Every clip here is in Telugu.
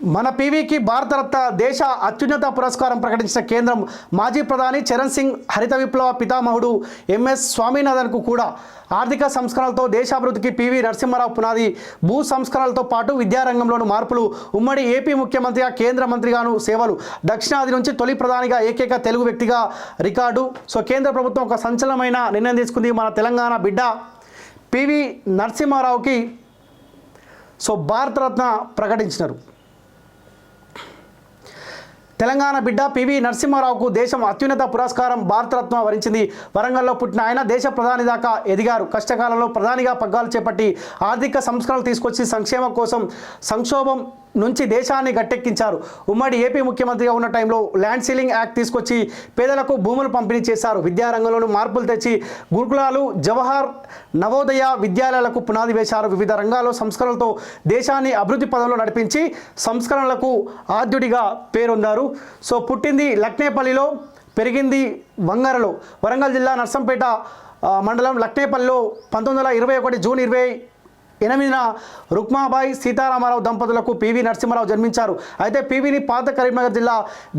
మన పీవీకి భారతరత్న దేశ అత్యున్నత పురస్కారం ప్రకటించిన కేంద్రం మాజీ ప్రధాని చరణ్ సింగ్ హరిత విప్లవ పితామహుడు ఎంఎస్ స్వామినాథన్కు కూడా ఆర్థిక సంస్కరణలతో దేశాభివృద్ధికి పివి నరసింహారావు పునాది భూ సంస్కరణలతో పాటు విద్యారంగంలోని మార్పులు. ఉమ్మడి ఏపీ ముఖ్యమంత్రిగా కేంద్ర మంత్రిగాను సేవలు. దక్షిణాది నుంచి తొలి ప్రధానిగా ఏకైక తెలుగు వ్యక్తిగా రికార్డు. సో కేంద్ర ప్రభుత్వం ఒక సంచలనమైన నిర్ణయం తీసుకుంది మన తెలంగాణ బిడ్డ పివి నరసింహారావుకి. సో భారతరత్న ప్రకటించినారు. తెలంగాణ బిడ్డ పివి నరసింహారావుకు దేశం అత్యున్నత పురస్కారం భారతరత్న వరించింది. వరంగల్లో పుట్టిన ఆయన దేశ ప్రధాని దాకా ఎదిగారు. కష్టకాలంలో ప్రధానిగా పగ్గాలు చేపట్టి ఆర్థిక సంస్కరణలు తీసుకొచ్చి సంక్షేమం కోసం సంక్షోభం నుంచి దేశాన్ని గట్టెక్కించారు. ఉమ్మడి ఏపీ ముఖ్యమంత్రిగా ఉన్న టైంలో ల్యాండ్ సీలింగ్ యాక్ట్ తీసుకొచ్చి పేదలకు భూములు పంపిణీ చేశారు. విద్యారంగంలోనూ మార్పులు తెచ్చి గురుకులాలు జవహర్ నవోదయ విద్యాలయాలకు పునాది వేశారు. వివిధ రంగాల్లో సంస్కరణలతో దేశాన్ని అభివృద్ధి పదంలో నడిపించి సంస్కరణలకు ఆద్యుడిగా పేరొందారు. సో పుట్టింది లక్నేపల్లిలో పెరిగింది వంగరలో. వరంగల్ జిల్లా నర్సంపేట మండలం లక్నేపల్లిలో పంతొమ్మిది వందల ఇరవై ఒకటి జూన్ ఇరవై ఎనిమిదిన రుక్మాబాయి సీతారామారావు దంపతులకు పివి నరసింహారావు జన్మించారు. అయితే పివిని పాత కరీంనగర్ జిల్లా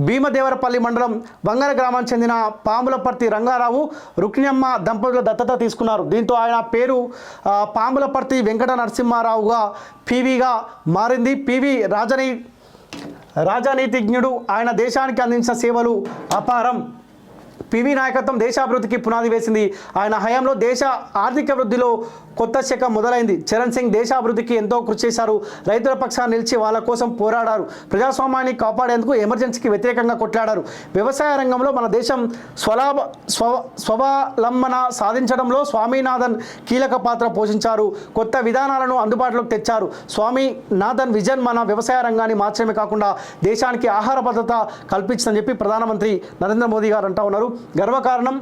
భీమదేవరపల్లి మండలం వంగర గ్రామానికి చెందిన పాములపర్తి రంగారావు రుక్మిణమ్మ దంపతుల దత్తత తీసుకున్నారు. దీంతో ఆయన పేరు పాములపర్తి వెంకట నరసింహారావుగా పివిగా మారింది. పివి రాజని రాజనీతిజ్ఞుడు. ఆయన దేశానికి అందించిన సేవలు అపారం. పివి నాయకత్వం దేశాభివృద్ధికి పునాది వేసింది. ఆయన హయాంలో దేశ ఆర్థిక వృద్ధిలో కొత్త శక మొదలైంది. చరణ్ సింగ్ దేశాభివృద్ధికి ఎంతో కృషి చేశారు. రైతుల పక్షాన్ని నిలిచి వాళ్ళ కోసం పోరాడారు. ప్రజాస్వామ్యాన్ని కాపాడేందుకు ఎమర్జెన్సీకి వ్యతిరేకంగా కొట్లాడారు. వ్యవసాయ రంగంలో మన దేశం స్వలాభ స్వ స్వావలంబన సాధించడంలో స్వామినాథన్ కీలక పాత్ర పోషించారు. కొత్త విధానాలను అందుబాటులోకి తెచ్చారు. స్వామినాథన్ విజన్ మన వ్యవసాయ రంగాన్ని మాత్రమే కాకుండా దేశానికి ఆహార భద్రత కల్పించిందని చెప్పి ప్రధానమంత్రి నరేంద్ర మోదీ గారు అంటా ఉన్నారు. గర్వకారణం.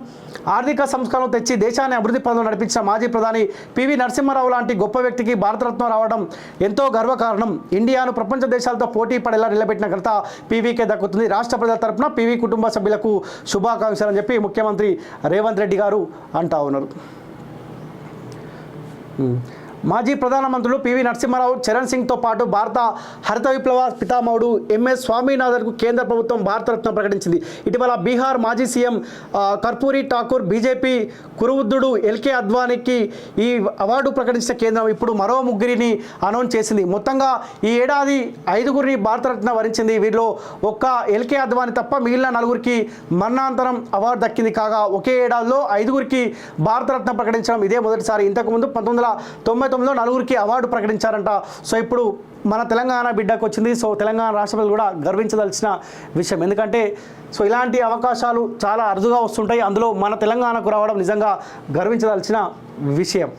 ఆర్థిక సంస్కరణలు తెచ్చి దేశాన్ని అభివృద్ధి పనులు నడిపించిన మాజీ ప్రధాని పివి నరసింహారావు లాంటి గొప్ప వ్యక్తికి భారతరత్న రావడం ఎంతో గర్వకారణం. ఇండియాను ప్రపంచ దేశాలతో పోటీ పడేలా నిలబెట్టిన ఘనత పీవీకే దక్కుతుంది. రాష్ట్ర ప్రజల తరపున పీవీ కుటుంబ సభ్యులకు శుభాకాంక్షలు అని చెప్పి ముఖ్యమంత్రి రేవంత్ రెడ్డి గారు అంటా ఉన్నారు. మాజీ ప్రధానమంత్రులు పివి నరసింహారావు చరణ్ సింగ్తో పాటు భారత హరిత విప్లవ పితామహుడు ఎంఎస్ స్వామినాథన్కు కేంద్ర ప్రభుత్వం భారతరత్న ప్రకటించింది. ఇటీవల బీహార్ మాజీ సీఎం కర్పూరి ఠాకూర్ బీజేపీ కురువుద్దుడు ఎల్కే అద్వానీకి ఈ అవార్డు ప్రకటించిన కేంద్రం ఇప్పుడు మరో ముగ్గురిని అనౌన్స్ చేసింది. మొత్తంగా ఈ ఏడాది ఐదుగురిని భారతరత్న వరించింది. వీరిలో ఒక్క ఎల్కే అద్వానీ తప్ప మిగిలిన నలుగురికి మరణాంతరం అవార్డు దక్కింది. కాగా ఒకే ఏడాదిలో ఐదుగురికి భారతరత్న ప్రకటించడం ఇదే మొదటిసారి. ఇంతకుముందు పంతొమ్మిది వందల తొంభై తొమ్మిదిలో నలుగురికి అవార్డు ప్రకటించారంట. సో ఇప్పుడు మన తెలంగాణ బిడ్డకు వచ్చింది సో తెలంగాణ రాష్ట్ర కూడా గర్వించదలసిన విషయం. ఎందుకంటే సో ఇలాంటి అవకాశాలు చాలా అరుదుగా వస్తుంటాయి. అందులో మన తెలంగాణకు రావడం నిజంగా గర్వించదలసిన విషయం.